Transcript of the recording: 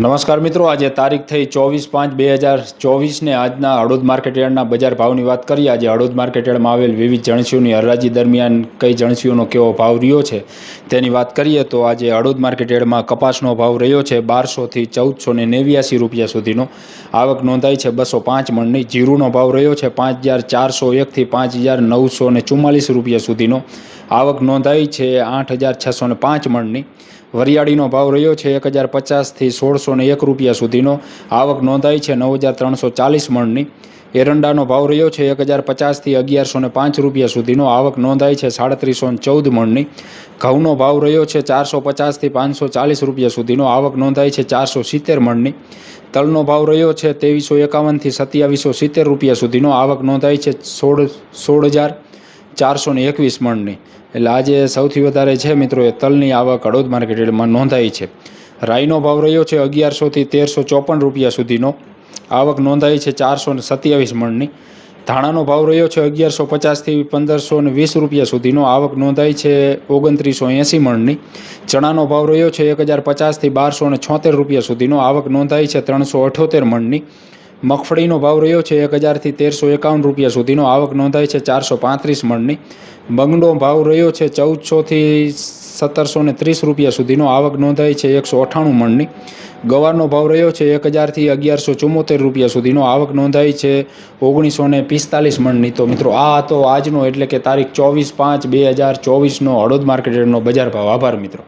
નમસ્કાર મિત્રો, આજે તારીખ થઈ ચોવીસ પાંચ બે હજાર ચોવીસને આજના હળોદ માર્કેટયાર્ડના બજાર ભાવની વાત કરીએ. આજે હળોદ માર્કેટયાર્ડમાં આવેલ વિવિધ જણસીઓની હરાજી દરમિયાન કઈ જણસીઓનો કેવો ભાવ રહ્યો છે તેની વાત કરીએ તો આજે હળોદ માર્કેટયાર્ડમાં કપાસનો ભાવ રહ્યો છે બારસોથી ચૌદસો ને નેવ્યાસી રૂપિયા સુધીનો. આવક નોંધાઈ છે બસો પાંચ મણની. જીરુનો ભાવ રહ્યો છે પાંચ હજાર ચારસો એકથી પાંચ હજાર નવસો ને રૂપિયા સુધીનો. આવક નોંધાઈ છે આઠ હજાર છસો ને પાંચ મણની. વરિયાળીનો ભાવ રહ્યો છે એક હજાર પચાસથી સોળસો ને એક રૂપિયા સુધીનો. આવક નોંધાઈ છે નવ હજાર ત્રણસો ચાલીસ મણની. એરંડાનો ભાવ રહ્યો છે એક હજાર પચાસથી અગિયારસો ને પાંચ રૂપિયા સુધીનો. આવક નોંધાઈ છે સાડત્રીસો ને ચૌદ મણની. ઘઉંનો ભાવ રહ્યો છે ચારસો પચાસથી પાંચસો ચાલીસ રૂપિયા સુધીનો. આવક નોંધાઈ છે ચારસો સિત્તેર મણની. તલનો ભાવ રહ્યો છે ત્રેવીસો એકાવનથી સત્યાવીસો સિત્તેર રૂપિયા સુધીનો. આવક નોંધાઈ છે સોળ સોળ હજાર ચારસો ને એકવીસ મણની. એટલે આજે સૌથી વધારે છે મિત્રો એ તલની આવક હળોદ માર્કેટમાં નોંધાઈ છે. રાઈનો ભાવ રહ્યો છે અગિયારસોથી તેરસો ચોપન રૂપિયા સુધીનો. આવક નોંધાઈ છે ચારસો ને સત્યાવીસ મણની. ધાણાનો ભાવ રહ્યો છે અગિયારસો પચાસથી પંદરસો ને વીસ રૂપિયા સુધીનો. આવક નોંધાઈ છે ઓગણત્રીસો એંસી મણની. ચણાનો ભાવ રહ્યો છે એક હજાર પચાસથી બારસો ને છોતેર રૂપિયા સુધીનો. આવક નોંધાઈ છે ત્રણસો અઠ્યોતેર મણની. મગફળીનો ભાવ રહ્યો છે એક હજારથી તેરસો એકાવન રૂપિયા સુધીનો. આવક નોંધાઈ છે ચારસો પાંત્રીસ મણની. બંગડો ભાવ રહ્યો છે ચૌદસોથી સત્તરસો ને ત્રીસ રૂપિયા સુધીનો. આવક નોંધાઈ છે એકસો અઠ્ઠાણું મણની. ગવારનો ભાવ રહ્યો છે એક હજારથી અગિયારસો ચુમ્મોતેર રૂપિયા સુધીનો. આવક નોંધાઈ છે ઓગણીસો ને પિસ્તાલીસ મણની. તો મિત્રો, આ હતો આજનો એટલે કે તારીખ ચોવીસ પાંચ બે હજાર ચોવીસનો હળોદ માર્કેટનો બજાર ભાવ. આભાર મિત્રો.